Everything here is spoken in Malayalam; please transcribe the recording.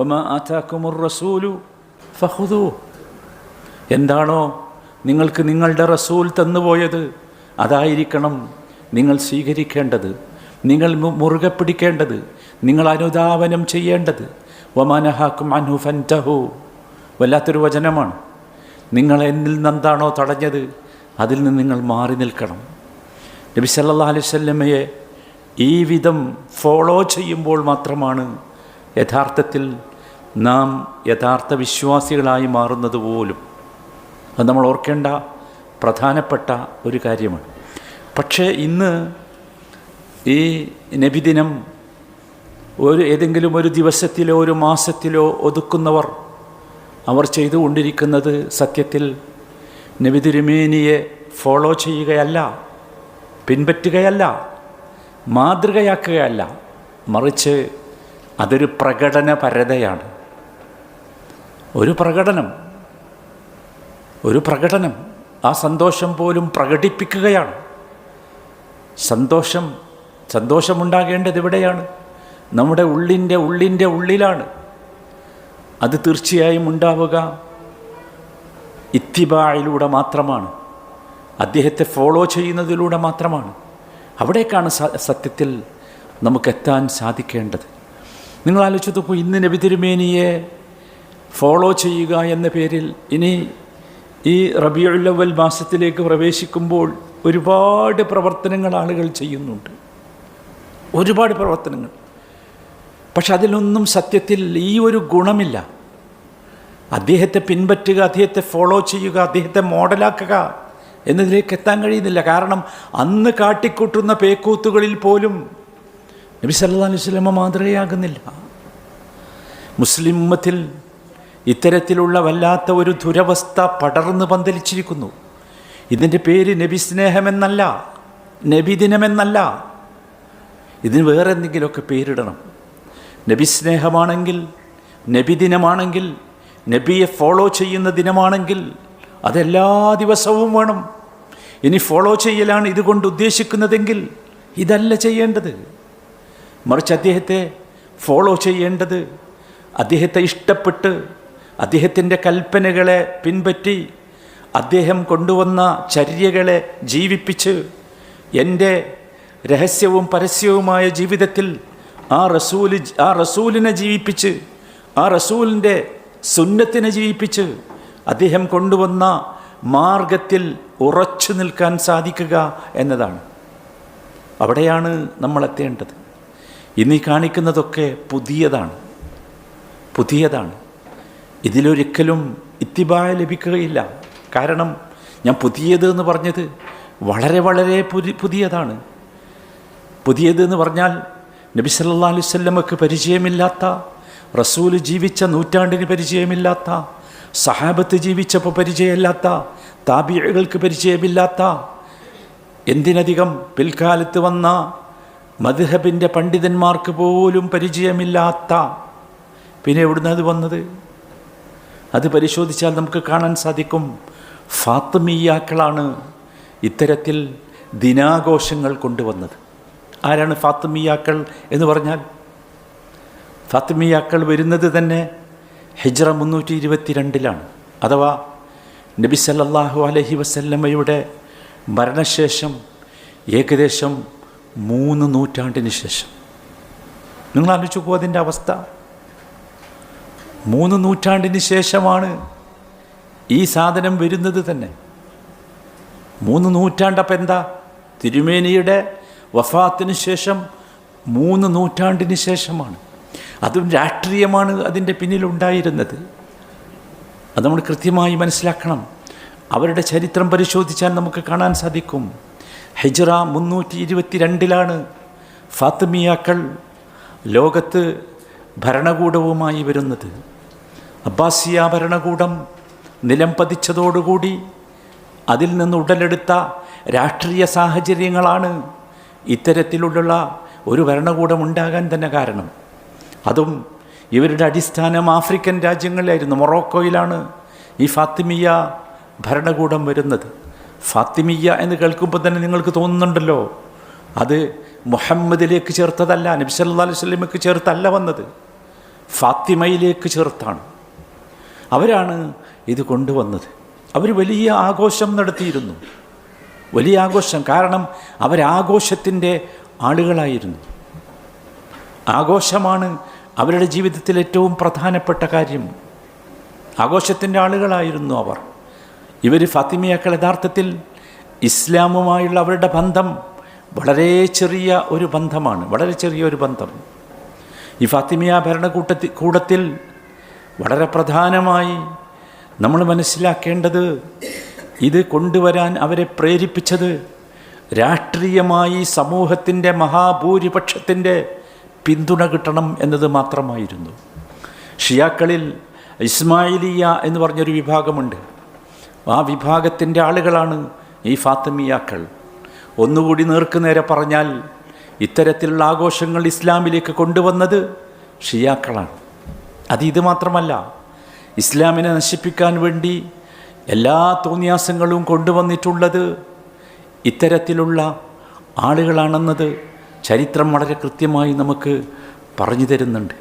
വമ ആതാക്കുമുർ റസൂലു ഫഹുദു എന്താണോ നിങ്ങൾക്ക് നിങ്ങളുടെ റസൂൽ തന്നുപോയത് അതായിരിക്കണം നിങ്ങൾ സ്വീകരിക്കേണ്ടത് നിങ്ങൾ മുറുകെ പിടിക്കേണ്ടത് നിങ്ങൾ അനുധാവനം ചെയ്യേണ്ടത്. വമാനഹാക്കും അനു ഫന്റഹു വല്ലാത്തൊരു വചനമാണ്. നിങ്ങൾ എന്നിൽ നിന്നെന്താണോ തടഞ്ഞത് അതിൽ നിന്ന് നിങ്ങൾ മാറി നിൽക്കണം. നബി സല്ലാ അലൈവല്ലമയെ ഈ വിധം ഫോളോ ചെയ്യുമ്പോൾ മാത്രമാണ് യഥാർത്ഥത്തിൽ നാം യഥാർത്ഥ വിശ്വാസികളായി മാറുന്നത് പോലും അത് നമ്മൾ ഓർക്കേണ്ട പ്രധാനപ്പെട്ട ഒരു കാര്യമാണ്. പക്ഷേ ഇന്ന് ഈ നബിദിനം ഒരു ഏതെങ്കിലും ഒരു ദിവസത്തിലോ ഒരു മാസത്തിലോ ഒതുക്കുന്നവർ അവർ ചെയ്തുകൊണ്ടിരിക്കുന്നത് സത്യത്തിൽ നബിതിരുമേനിയെ ഫോളോ ചെയ്യുകയല്ല പിൻപറ്റുകയല്ല മാതൃകയാക്കുകയല്ല മറിച്ച് അതൊരു പ്രകടന പരതയാണ് ഒരു പ്രകടനം. ഒരു പ്രകടനം. ആ സന്തോഷം പോലും പ്രകടിപ്പിക്കുകയാണ്. സന്തോഷം സന്തോഷമുണ്ടാകേണ്ടത് എവിടെയാണ് നമ്മുടെ ഉള്ളിന്റെ ഉള്ളിന്റെ ഉള്ളിലാണ്. അത് തീർച്ചയായും ഉണ്ടാവുക. ഇത്തിബായിലൂടെ മാത്രമാണ്. അദ്ദേഹത്തെ ഫോളോ ചെയ്യുന്നതിലൂടെ മാത്രമാണ്. അവിടേക്കാണ് സത്യത്തിൽ നമുക്കെത്താൻ സാധിക്കേണ്ടത്. നിങ്ങൾ ആലോചിച്ച് നോക്കൂ ഇന്ന് നബി തിരുമേനിയെ ഫോളോ ചെയ്യുക എന്ന പേരിൽ ഇനി ഈ റബിയുല്ലവൽ മാസത്തിലേക്ക് പ്രവേശിക്കുമ്പോൾ ഒരുപാട് പ്രവർത്തനങ്ങൾ ആളുകൾ ചെയ്യുന്നുണ്ട്. ഒരുപാട് പ്രവർത്തനങ്ങൾ. പക്ഷെ അതിലൊന്നും സത്യത്തിൽ ഈ ഒരു ഗുണമില്ല. അദ്ദേഹത്തെ പിൻപറ്റുക അദ്ദേഹത്തെ ഫോളോ ചെയ്യുക അദ്ദേഹത്തെ മോഡലാക്കുക എന്നതിലേക്ക് എത്താൻ കഴിയുന്നില്ല. കാരണം അന്ന് കാട്ടിക്കൂട്ടുന്ന പേക്കൂത്തുകളിൽ പോലും നബി സല്ലാ അലൈഹി സ്വലമ മാതൃകയാകുന്നില്ല. മുസ്ലിം ഇത്തരത്തിലുള്ള വല്ലാത്ത ഒരു ദുരവസ്ഥ പടർന്നു പന്തലിച്ചിരിക്കുന്നു. ഇതിന്റെ പേര് നബി സ്നേഹമെന്നല്ല നബി ദിനമെന്നല്ല ഇതിന് വേറെ എന്തെങ്കിലുമൊക്കെ പേരിടണം. നബി സ്നേഹമാണെങ്കിൽ നബി ദിനമാണെങ്കിൽ നബിയെ ഫോളോ ചെയ്യുന്ന ദിനമാണെങ്കിൽ അതെല്ലാ ദിവസവും വേണം. ഇനി ഫോളോ ചെയ്യലാണ് ഇതുകൊണ്ട് ഉദ്ദേശിക്കുന്നതെങ്കിൽ ഇതല്ല ചെയ്യേണ്ടത്. മറിച്ച് അദ്ദേഹത്തെ ഫോളോ ചെയ്യേണ്ടത് അദ്ദേഹത്തെ ഇഷ്ടപ്പെട്ട് അദ്ദേഹത്തിന്റെ കൽപ്പനകളെ പിൻപറ്റി അദ്ദേഹം കൊണ്ടുവന്ന ചര്യകളെ ജീവിപ്പിച്ച് എന്റെ രഹസ്യവും പരസ്യവുമായ ജീവിതത്തിൽ ആ റസൂൽ ആ റസൂലിനെ ജീവിപ്പിച്ച് ആ റസൂലിന്റെ സുന്നത്തിനെ ജീവിപ്പിച്ച് അദ്ദേഹം കൊണ്ടുവന്ന മാർഗത്തിൽ ഉറച്ചു നിൽക്കാൻ സാധിക്കുക എന്നതാണ്. അവിടെയാണ് നമ്മൾ എത്തേണ്ടത്. ഇനി കാണിക്കുന്നതൊക്കെ പുതിയതാണ്. പുതിയതാണ്. ഇതിലൊരിക്കലും ഇത്തിബായ ലഭിക്കുകയില്ല. കാരണം ഞാൻ പുതിയത് എന്ന് പറഞ്ഞത് വളരെ വളരെ പുതി പുതിയതാണ്. പുതിയത് എന്ന് പറഞ്ഞാൽ നബി സല്ലാ അലൈഹി സ്വല്ലമക്ക് പരിചയമില്ലാത്ത റസൂൽ ജീവിച്ച നൂറ്റാണ്ടിന് പരിചയമില്ലാത്ത സഹാബത്ത് ജീവിച്ചപ്പോൾ പരിചയമില്ലാത്ത താബികൾക്ക് പരിചയമില്ലാത്ത എന്തിനധികം പിൽക്കാലത്ത് വന്ന മദ്ഹബിന്റെ പണ്ഡിതന്മാർക്ക് പോലും പരിചയമില്ലാത്ത പിന്നെ എവിടുന്നത് വന്നത്? അത് പരിശോധിച്ചാൽ നമുക്ക് കാണാൻ സാധിക്കും. ഫാത്തുമിയാക്കളാണ് ഇത്തരത്തിൽ ദിനാഘോഷങ്ങൾ കൊണ്ടുവന്നത്. ആരാണ് ഫാത്തുമിയാക്കൾ എന്ന് പറഞ്ഞാൽ? ഫാത്തുമിയാക്കൾ വരുന്നത് തന്നെ ഹിജ്റ മുന്നൂറ്റി ഇരുപത്തി രണ്ടിലാണ് അഥവാ നബി സല്ലാഹു അലഹി വസല്ലമ്മയുടെ മരണശേഷം ഏകദേശം മൂന്ന് നൂറ്റാണ്ടിന് ശേഷം. നിങ്ങൾ ആലോചിച്ചു നോക്കൂ അതിന്റെ അവസ്ഥ. മൂന്ന് നൂറ്റാണ്ടിന് ശേഷമാണ് ഈ സാധനം വരുന്നത് തന്നെ. മൂന്ന് നൂറ്റാണ്ടപ്പം എന്താ? തിരുമേനിയുടെ വഫാത്തിന് ശേഷം മൂന്ന് നൂറ്റാണ്ടിന് ശേഷമാണ്. അതും രാഷ്ട്രീയമാണ് അതിന്റെ പിന്നിലുണ്ടായിരുന്നത്. അത് നമ്മൾ കൃത്യമായി മനസ്സിലാക്കണം. അവരുടെ ചരിത്രം പരിശോധിച്ചാൽ നമുക്ക് കാണാൻ സാധിക്കും. ഹിജ്റ മുന്നൂറ്റി ഇരുപത്തി രണ്ടിലാണ് ഫാത്തിമിയാക്കൾ ലോകത്ത് ഭരണകൂടവുമായി വരുന്നത്. അബ്ബാസിയ ഭരണകൂടം നിലം പതിച്ചതോടുകൂടി അതിൽ നിന്ന് ഉടലെടുത്ത രാഷ്ട്രീയ സാഹചര്യങ്ങളാണ് ഇത്തരത്തിലുള്ള ഒരു ഭരണകൂടം ഉണ്ടാകാൻ തന്നെ കാരണം. അതും ഇവരുടെ അടിസ്ഥാനം ആഫ്രിക്കൻ രാജ്യങ്ങളിലായിരുന്നു. മൊറോക്കോയിലാണ് ഈ ഫാത്തിമിയ ഭരണകൂടം വരുന്നത്. ഫാത്തിമിയ എന്ന് കേൾക്കുമ്പോൾ തന്നെ നിങ്ങൾക്ക് തോന്നുന്നുണ്ടല്ലോ അത് മുഹമ്മദിലേക്ക് ചേർത്തതല്ല നബി സല്ലല്ലാഹു അലൈഹി ചേർത്തല്ല വന്നത്. ഫാത്തിമയിലേക്ക് ചേർത്താണ്. അവരാണ് ഇത് കൊണ്ടുവന്നത്. അവർ വലിയ ആഘോഷം നടത്തിയിരുന്നു. വലിയ ആഘോഷം. കാരണം അവരാഘോഷത്തിന്റെ ആളുകളായിരുന്നു. ആഘോഷമാണ് അവരുടെ ജീവിതത്തിൽ ഏറ്റവും പ്രധാനപ്പെട്ട കാര്യം. ആഘോഷത്തിന്റെ ആളുകളായിരുന്നു അവർ. ഇവർ ഫാത്തിമിയാക്കൾ യഥാർത്ഥത്തിൽ ഇസ്ലാമുമായുള്ള അവരുടെ ബന്ധം വളരെ ചെറിയ ഒരു ബന്ധമാണ്. വളരെ ചെറിയ ഒരു ബന്ധം. ഈ ഫാത്തിമിയ ഭരണകൂട്ടത്തിൽ കൂടത്തിൽ വളരെ പ്രധാനമായി നമ്മൾ മനസ്സിലാക്കേണ്ടത് ഇത് കൊണ്ടുവരാൻ അവരെ പ്രേരിപ്പിച്ചത് രാഷ്ട്രീയമായി സമൂഹത്തിന്റെ മഹാഭൂരിപക്ഷത്തിന്റെ പിന്തുണ കിട്ടണം എന്നത് മാത്രമായിരുന്നു. ഷിയാക്കളിൽ ഇസ്മായിലിയ എന്ന് പറഞ്ഞൊരു വിഭാഗമുണ്ട്. ആ വിഭാഗത്തിന്റെ ആളുകളാണ് ഈ ഫാത്തിമിയാക്കൾ. ഒന്നുകൂടി നേർക്കുനേരെ പറഞ്ഞാൽ ഇത്തരത്തിലുള്ള ആഘോഷങ്ങൾ ഇസ്ലാമിലേക്ക് കൊണ്ടുവന്നത് ഷിയാക്കളാണ്. അത് ഇത് മാത്രമല്ല ഇസ്ലാമിനെ നശിപ്പിക്കാൻ വേണ്ടി എല്ലാ തോന്നിയാസങ്ങളും കൊണ്ടുവന്നിട്ടുള്ളത് ഇത്തരത്തിലുള്ള ആളുകളാണെന്നത് ചരിത്രം വളരെ കൃത്യമായി നമുക്ക് പറഞ്ഞു തരുന്നുണ്ട്.